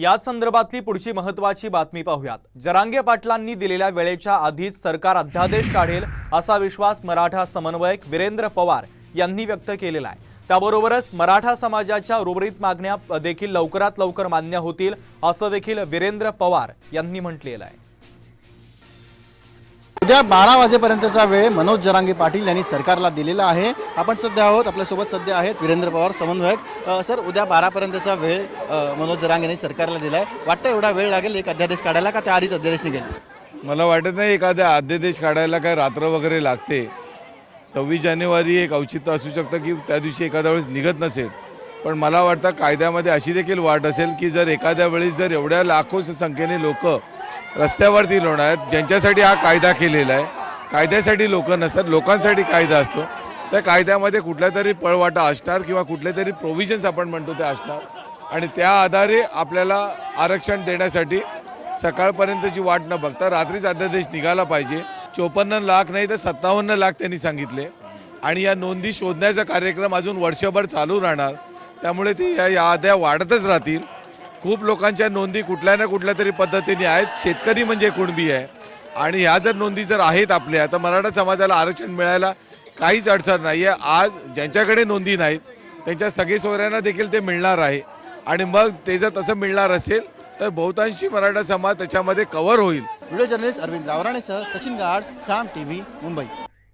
याच संदर्भातली पुढची महत्वाची बातमी पाहूयात. जरांगे पाटलांनी दिलेल्या वेळेच्या आधीच सरकार अध्यादेश काढेल असा विश्वास मराठा समन्वयक वीरेंद्र पवार यांनी व्यक्त केलेला आहे. त्याबरोबरच मराठा समाजाच्या उर्वरित मागण्या देखील लवकरात लवकर मान्य होतील असं देखील वीरेंद्र पवार यांनी म्हटलेलं आहे. उद्या बारा वाजेपर्यंतचा वेळ मनोज जरांगे पाटील यांनी सरकारला दिलेला आहे. आपण सध्या आहोत आपल्यासोबत सध्या आहेत वीरेंद्र पवार समन्वयक. सर उद्या बारापर्यंतचा वेळ मनोज जरांगे यांनी सरकारला दिला आहे वाटतं एवढा वेळ लागेल एक अध्यादेश काढायला का त्या आधीच अध्यादेश निघेल? मला वाटत नाही एखाद्या अध्यादेश काढायला काय रात्र वगैरे लागते. सव्वीस जानेवारी एक औचित्य असू शकतं की त्या दिवशी एखाद्या वेळेस निघत नसेल. पण मला वाटतं कायद्यामध्ये अशी देखील वाट असेल की जर एखाद्या वेळेस जर एवढ्या लाखो संख्येने लोक रस्त्यावरती लोणार आहेत. ज्यांच्यासाठी हा कायदा केलेला आहे कायद्यासाठी लोक नसतात लोकांसाठी कायदा असतो. त्या कायद्यामध्ये कुठल्या तरी पळवाटा असणार किंवा कुठले तरी प्रोव्हिजन्स आपण म्हणतो ते असणार. आणि त्या आधारे आपल्याला आरक्षण देण्यासाठी सकाळपर्यंतची वाट न बघता रात्रीच अध्यादेश निघाला पाहिजे. चोपन्न लाख नाही तर सत्तावन्न लाख त्यांनी सांगितले. आणि या नोंदी शोधण्याचा कार्यक्रम अजून वर्षभर चालू राहणार. त्यामुळे ते या याद्या वाढतच राहतील. खूप लोकांच्या नोंदी कुठल्या ना कुठल्या तरी पद्धतीने आहेत. शेतकरी म्हणजे कुणबी आहे. आणि ह्या जर नोंदी जर आहेत आपल्या तर मराठा समाजाला आरक्षण मिळायला काहीच अडचण नाही आहे आज ज्यांच्याकडे नोंदी नाहीत त्यांच्या सगळे सोयऱ्यांना देखील ते मिळणार आहे. आणि मग ते जर तसं मिळणार असेल तर बहुतांशी मराठा समाज त्याच्यामध्ये कव्हर होईल. व्हिडिओ जर्नलिस्ट अरविंद रावराणेसह सचिन गाड साम टी व्ही मुंबई.